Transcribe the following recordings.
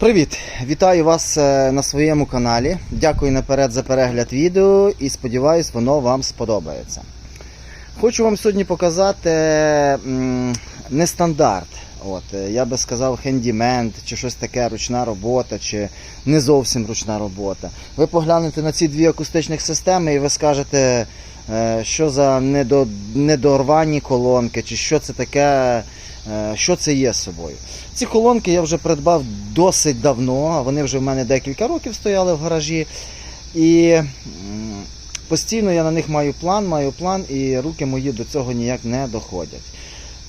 Привіт! Вітаю вас е, на своєму каналі. Дякую наперед за перегляд відео і сподіваюсь, воно вам сподобається. Хочу вам сьогодні показати нестандарт. От, е, я би сказав, хендімент, чи щось таке ручна робота, чи не зовсім ручна робота. Ви поглянете на ці дві акустичних системи і ви скажете, е, що за недорвані колонки, чи що це таке, що це є з собою. Ці колонки я вже придбав досить давно, вони вже в мене декілька років стояли в гаражі. І постійно я на них маю план, маю план, і руки мої до цього ніяк не доходять.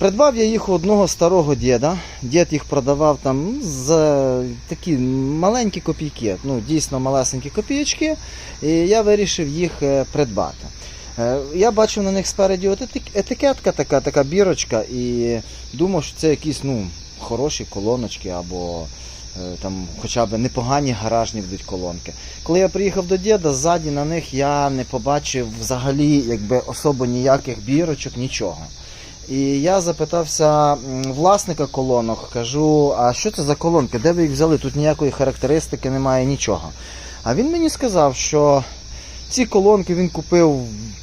Придбав я їх у одного старого діда. Дід їх продавав там за такі маленькі копійки, ну дійсно малесенькі копійки, і я вирішив їх е, придбати. Е, Я бачив на них спереді от етикетка, така, така бірочка, і думав, що це якісь ну, хороші колоночки або е, там хоча б непогані гаражні будуть колонки. Коли я приїхав до діда, ззаді на них я не побачив взагалі якби особо ніяких бірочок, нічого. І я запитався власника колонок, кажу, а що це за колонки? Де ви їх взяли? Тут ніякої характеристики немає, нічого. А він мені сказав, що ці колонки він купив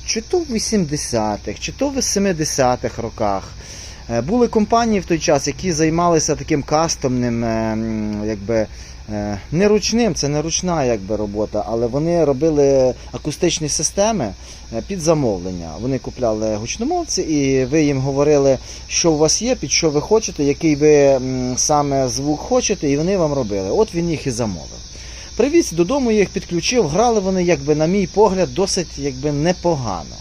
чи то в 80-х, чи то в 70-х роках. Е, Були компанії в той час, які займалися таким кастомним, е, якби е, не ручним, це не ручна якби, робота, але вони робили акустичні системи під замовлення. Вони купляли гучномовці, і ви їм говорили, що у вас є, під що ви хочете, який ви саме звук хочете, і вони вам робили. От він їх і замовив. Привіз додому, я їх підключив, грали вони, якби, на мій погляд, досить якби, непогано.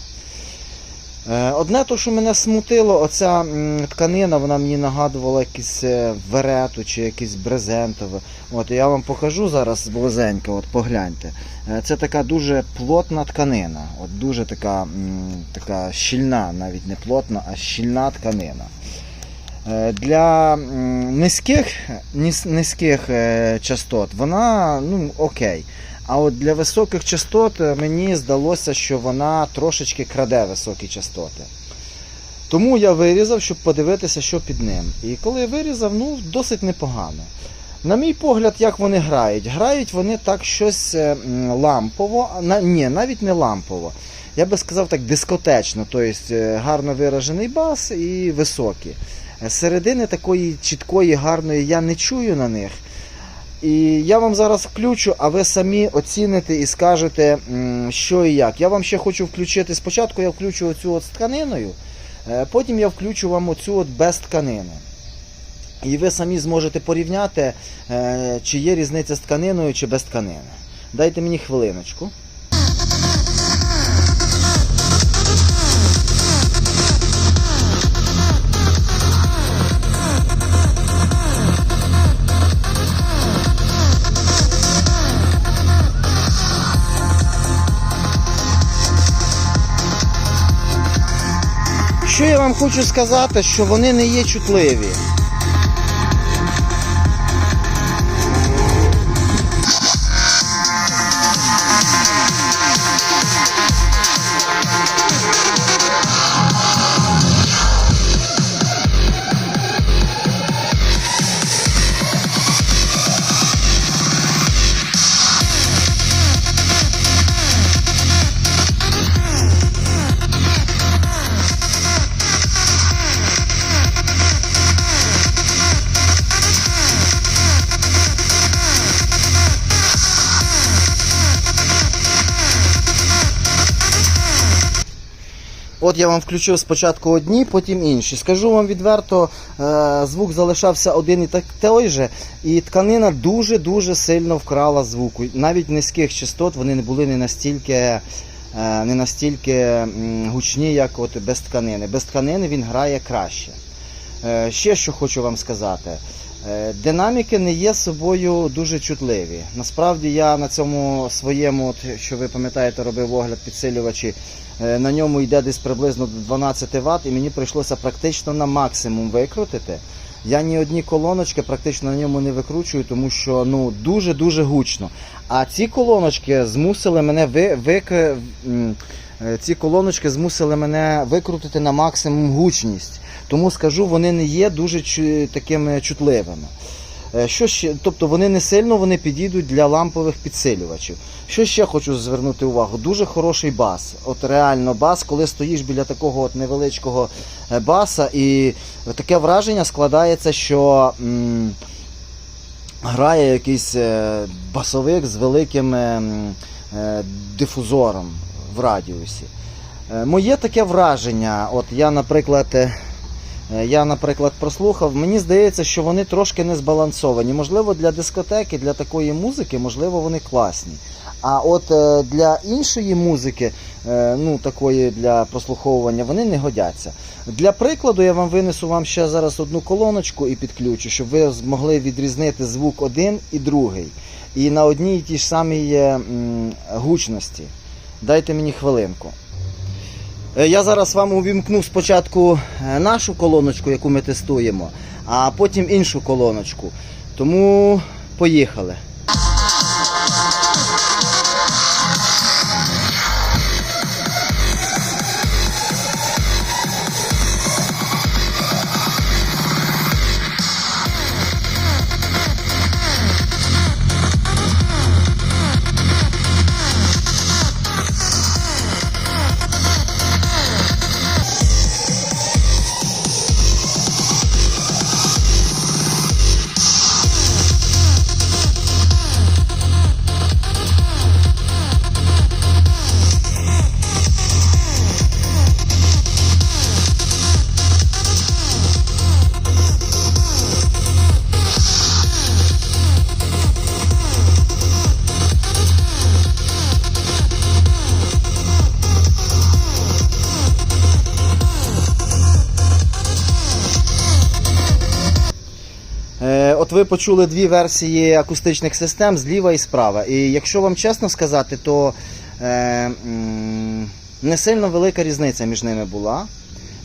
Е, Одне то, що мене смутило, оця тканина, вона мені нагадувала якийсь е, верету чи якийсь брезентове. От я вам покажу зараз близенько, от погляньте. Е, Це така дуже плотна тканина. От дуже така, така щільна, навіть не плотна, а щільна тканина. Е, Для низьких, низьких е, частот вона ну, окей. А от для високих частот е, мені здалося, що вона трошечки краде високі частоти. Тому я вирізав, щоб подивитися, що під ним. І коли я вирізав, ну досить непогано. На мій погляд, як вони грають? Грають вони так щось лампово, на, ні, навіть не лампово. Я би сказав так дискотечно, тобто гарно виражений бас і високі. Середини такої чіткої, гарної я не чую на них. І я вам зараз включу, а ви самі оціните і скажете, що і як. Я вам ще хочу включити. Спочатку я включу оцю от з тканиною, е, потім я включу вам оцю от без тканини. І ви самі зможете порівняти, е, чи є різниця з тканиною, чи без тканини. Дайте мені хвилиночку. Що я вам хочу сказати, що вони не є чутливі. От я вам включив спочатку одні, потім інші. Скажу вам відверто, е, звук залишався один і той же, і тканина дуже-дуже сильно вкрала звуку. Навіть низьких частот вони не були не настільки, е, не настільки гучні, як от без тканини. Без тканини він грає краще. Е, Ще що хочу вам сказати. Е, Динаміки не є собою дуже чутливі. Насправді я на цьому своєму, от, що ви пам'ятаєте, робив огляд підсилювачі. Е, На ньому йде десь приблизно до 12 Вт, і мені прийшлося практично на максимум викрутити. Я ні одні колоночки практично на ньому не викручую, тому що ну дуже-дуже гучно. А ці колоночки змусили мене ви, вик... е, ці колоночки змусили мене викрутити на максимум гучність. Тому скажу, вони не є дуже такими чутливими. Е, Що ще, тобто вони не сильно вони підійдуть для лампових підсилювачів. Що ще хочу звернути увагу? Дуже хороший бас. От реально бас, коли стоїш біля такого от невеличкого е, баса, і таке враження складається, що м, грає якийсь е, басовик з великим м, дифузором в радіусі. Моє таке враження, от я, наприклад, я, наприклад, прослухав, мені здається, що вони трошки не збалансовані. Можливо, для дискотеки, для такої музики, можливо, вони класні. А от е, для іншої музики, е, ну такої для прослуховування, вони не годяться. Для прикладу, я вам винесу вам ще зараз одну колоночку і підключу, щоб ви змогли відрізнити звук один і другий. І на одній і тій ж самій е, гучності. Дайте мені хвилинку. Е, Я зараз вам увімкну спочатку е, нашу колоночку, яку ми тестуємо, а потім іншу колоночку. Тому поїхали. Ви почули дві версії акустичних систем зліва і справа. І якщо вам чесно сказати, то е, не сильно велика різниця між ними була.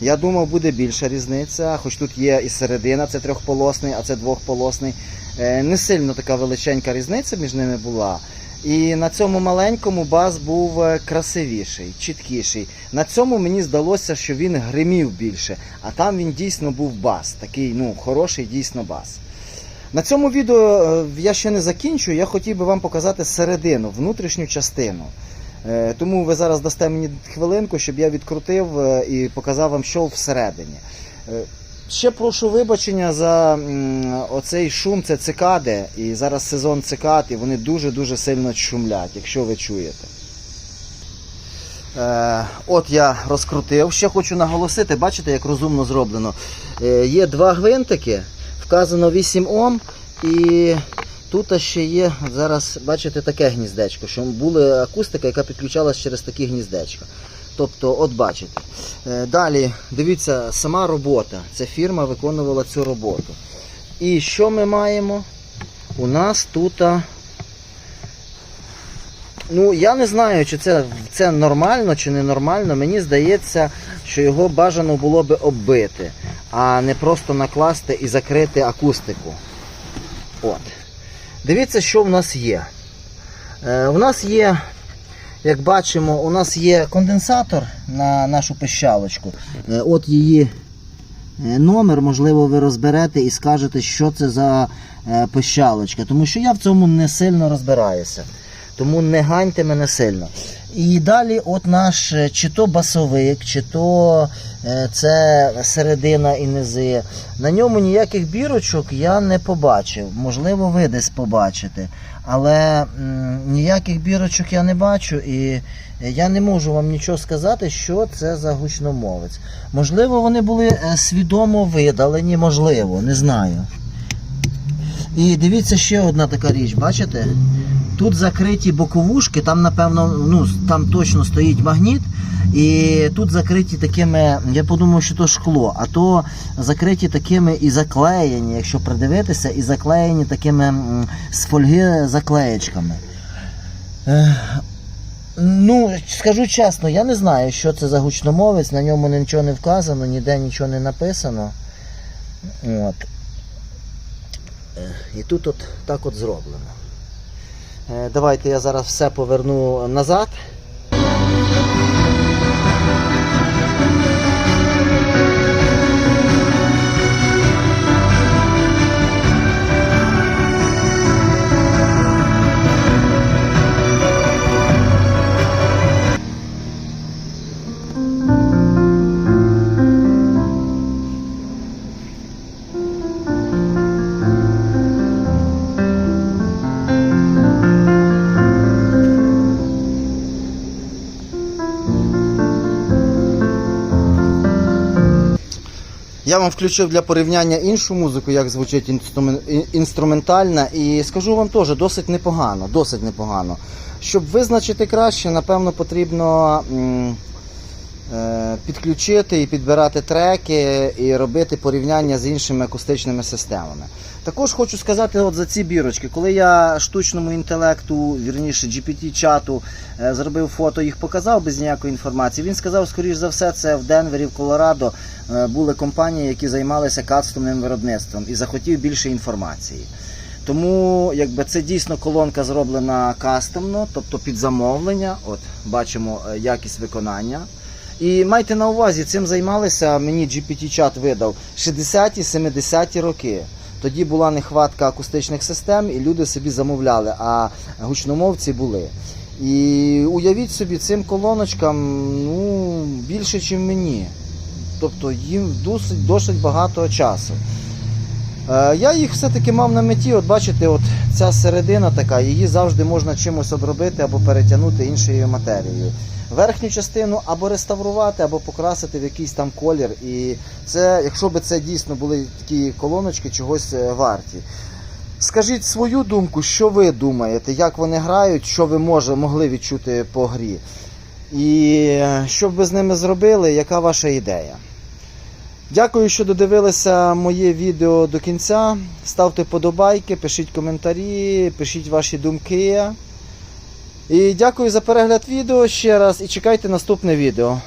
Я думав, буде більша різниця, хоч тут є і середина, це трьохполосний, а це двохполосний. Е, не сильно така величенька різниця між ними була. І на цьому маленькому бас був е, красивіший, чіткіший. На цьому мені здалося, що він гримів більше, а там він дійсно був бас, такий ну, хороший дійсно бас. На цьому відео е, я ще не закінчую, я хотів би вам показати середину, внутрішню частину. Е, Тому ви зараз дасте мені хвилинку, щоб я відкрутив е, і показав вам, що всередині. Ще прошу вибачення за оцей шум, це цикади. І зараз сезон цикад, і вони дуже-дуже сильно шумлять, якщо ви чуєте. От я розкрутив. Ще хочу наголосити, бачите, як розумно зроблено. Є два гвинтики, вказано 8 Ом, і тут ще є, зараз бачите, таке гніздечко, що була акустика, яка підключалась через такі гніздечка. Тобто, от бачите. Е, Далі, дивіться, сама робота. Ця фірма виконувала цю роботу. І що ми маємо? У нас тут. Ну, я не знаю, чи це, це нормально чи не нормально. Мені здається, що його бажано було би оббити, а не просто накласти і закрити акустику. От. Дивіться, що в нас є. Е, у нас є, як бачимо, у нас є конденсатор на нашу пищалочку. Е, от її е, номер, можливо, ви розберете і скажете, що це за е, пищалочка. Тому що я в цьому не сильно розбираюся. Тому не ганьте мене сильно. І далі, от наш е, чи то басовик, чи то е, це середина і низи. На ньому ніяких бірочок я не побачив. Можливо, ви десь побачите. Але ніяких бірочок я не бачу, і я не можу вам нічого сказати, що це за гучномовець. Можливо, вони були е, свідомо видалені, можливо, не знаю. І дивіться ще одна така річ, бачите? Тут закриті боковушки, там, напевно, ну, там точно стоїть магніт. І тут закриті такими, я подумав, що то шкло, а то закриті такими і заклеєні, якщо придивитися, і заклеєні такими з фольги заклеєчками. Е, Ну, скажу чесно, я не знаю, що це за гучномовець, на ньому нічого не вказано, ніде нічого не написано. От. Е, І тут от так от зроблено. Е, Давайте я зараз все поверну назад. Я вам включив для порівняння іншу музику, як звучить інструмен- інструментальна, і скажу вам теж досить непогано, досить непогано. Щоб визначити краще, напевно, потрібно підключити і підбирати треки і робити порівняння з іншими акустичними системами. Також хочу сказати от за ці бірочки. Коли я штучному інтелекту, вірніше GPT-чату, е, зробив фото, їх показав без ніякої інформації. Він сказав, скоріш за все, це в Денвері, в Колорадо е, були компанії, які займалися кастомним виробництвом і захотів більше інформації. Тому якби це дійсно колонка зроблена кастомно, тобто під замовлення. От бачимо е, якість виконання. І майте на увазі, цим займалися, мені GPT-чат видав 60-ті, 70-ті роки. Тоді була нехватка акустичних систем, і люди собі замовляли, а гучномовці були. І уявіть собі, цим колоночкам ну, більше, ніж мені. Тобто їм досить, досить багато часу. Е, Я їх все-таки мав на меті, от бачите, от ця середина така, її завжди можна чимось обробити або перетягнути іншою матерією. Верхню частину або реставрувати, або покрасити в якийсь там колір. І це, якщо б це дійсно були такі колоночки, чогось е, варті. Скажіть свою думку, що ви думаєте, як вони грають, що ви може, могли відчути по грі. І е, що б ви з ними зробили, яка ваша ідея? Дякую, що додивилися моє відео до кінця. Ставте подобайки, пишіть коментарі, пишіть ваші думки. І дякую за перегляд відео ще раз і чекайте наступне відео.